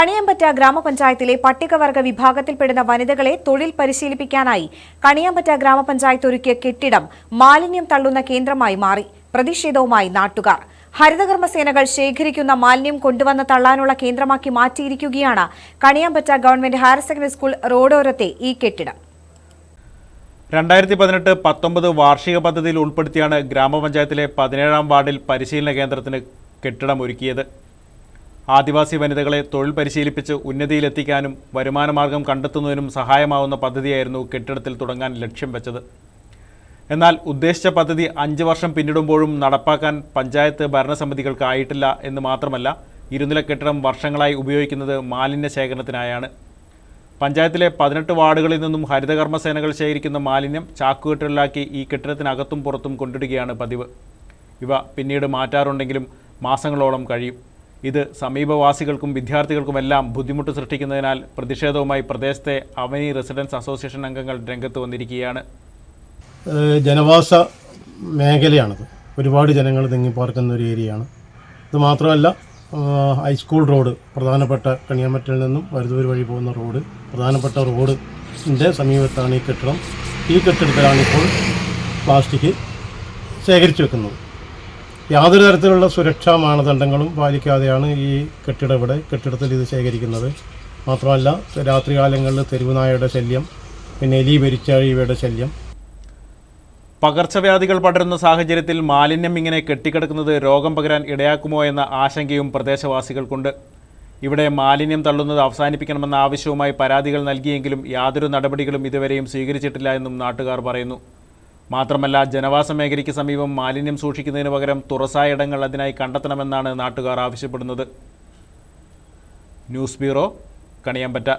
കണിയമ്പറ്റ ഗ്രാമപഞ്ചായത്തിലെ പട്ടികവർഗ വിഭാഗത്തിൽപ്പെടുന്ന വനിതകളെ തൊഴിൽ പരിശീലിപ്പിക്കാനായി കണിയമ്പറ്റ ഗ്രാമപഞ്ചായത്ത് ഒരുക്കിയ കെട്ടിടം മാലിന്യം തള്ളുന്ന കേന്ദ്രമായി മാറി. പ്രതിഷേധവുമായി നാട്ടുകാർ. ഹരിതകർമ്മസേനകൾ ശേഖരിക്കുന്ന മാലിന്യം കൊണ്ടുവന്ന് തള്ളാനുള്ള കേന്ദ്രമാക്കി മാറ്റിയിരിക്കുകയാണ് Kaniyambetta government higher secondary school റോഡോരത്തെ ഈ കെട്ടിടം. രണ്ടായിരത്തി പതിനെട്ട് പത്തൊമ്പത് വാർഷിക പദ്ധതിയിൽ ഉൾപ്പെടുത്തിയാണ് ഗ്രാമപഞ്ചായത്തിലെ പതിനേഴാം വാർഡിൽ പരിശീലന കേന്ദ്രത്തിന് കെട്ടിടം ഒരുക്കിയത്. ആദിവാസി വനിതകളെ തൊഴിൽ പരിശീലിപ്പിച്ച് ഉന്നതിയിലെത്തിക്കാനും വരുമാനമാർഗം കണ്ടെത്തുന്നതിനും സഹായമാവുന്ന പദ്ധതിയായിരുന്നു കെട്ടിടത്തിൽ തുടങ്ങാൻ ലക്ഷ്യം വെച്ചത്. എന്നാൽ ഉദ്ദേശിച്ച പദ്ധതി അഞ്ച് വർഷം പിന്നിടുമ്പോഴും നടപ്പാക്കാൻ പഞ്ചായത്ത് ഭരണസമിതികൾക്ക് ആയിട്ടില്ല എന്ന് മാത്രമല്ല ഇരുനില കെട്ടിടം വർഷങ്ങളായി ഉപയോഗിക്കുന്നത് മാലിന്യ ശേഖരണത്തിനായാണ്. പഞ്ചായത്തിലെ പതിനെട്ട് വാർഡുകളിൽ നിന്നും ഹരിതകർമ്മസേനകൾ ശേഖരിക്കുന്ന മാലിന്യം ചാക്കുകെട്ടുകളിലാക്കി ഈ കെട്ടിടത്തിനകത്തും പുറത്തും കൊണ്ടിടുകയാണ് പതിവ്. ഇവ പിന്നീട് മാറ്റാറുണ്ടെങ്കിലും മാസങ്ങളോളം കഴിയും. ഇത് സമീപവാസികൾക്കും വിദ്യാർത്ഥികൾക്കുമെല്ലാം ബുദ്ധിമുട്ട് സൃഷ്ടിക്കുന്നതിനാൽ പ്രതിഷേധവുമായി പ്രദേശത്തെ അവനി റെസിഡൻസ് അസോസിയേഷൻ അംഗങ്ങൾ രംഗത്ത് വന്നിരിക്കുകയാണ്. ജനവാസ മേഖലയാണത്. ഒരുപാട് ജനങ്ങൾ തിങ്ങിപ്പാർക്കുന്ന ഒരു ഏരിയയാണ്. ഇത് മാത്രമല്ല ഹൈസ്കൂൾ റോഡ് പ്രധാനപ്പെട്ട കണിയാമറ്റിൽ നിന്നും വരുതൂർ വഴി പോകുന്ന റോഡ് പ്രധാനപ്പെട്ട റോഡിന്റെ സമീപത്താണ് ഈ കെട്ടിടം. ഈ കെട്ടിടത്തിലാണ് ഇപ്പോൾ പ്ലാസ്റ്റിക് ശേഖരിച്ചു വെക്കുന്നത്. യാതൊരു തരത്തിലുള്ള സുരക്ഷാ മാനദണ്ഡങ്ങളും പാലിക്കാതെയാണ് ഈ കെട്ടിടം ഇവിടെ കെട്ടിടത്തിൽ ഇത് ശേഖരിക്കുന്നത്. മാത്രമല്ല രാത്രികാലങ്ങളിൽ തെരുവുനായയുടെ ശല്യം പിന്നെ എലി പെരിച്ചാഴിയുടെ ശല്യം. പകർച്ചവ്യാധികൾ പടരുന്ന സാഹചര്യത്തിൽ മാലിന്യം ഇങ്ങനെ കെട്ടിക്കിടക്കുന്നത് രോഗം പകരാൻ ഇടയാക്കുമോ എന്ന ആശങ്കയും പ്രദേശവാസികൾക്കുണ്ട്. ഇവിടെ മാലിന്യം തള്ളുന്നത് അവസാനിപ്പിക്കണമെന്ന ആവശ്യവുമായി പരാതികൾ നൽകിയെങ്കിലും യാതൊരു നടപടികളും ഇതുവരെയും സ്വീകരിച്ചിട്ടില്ല എന്നും നാട്ടുകാർ പറയുന്നു. മാത്രമല്ല ജനവാസ മേഖലയ്ക്ക് സമീപം മാലിന്യം സൂക്ഷിക്കുന്നതിന് പകരം തുറസായ ഇടങ്ങൾ അതിനായി കണ്ടെത്തണമെന്നാണ് നാട്ടുകാർ ആവശ്യപ്പെടുന്നത്. News bureau Kaniyambetta.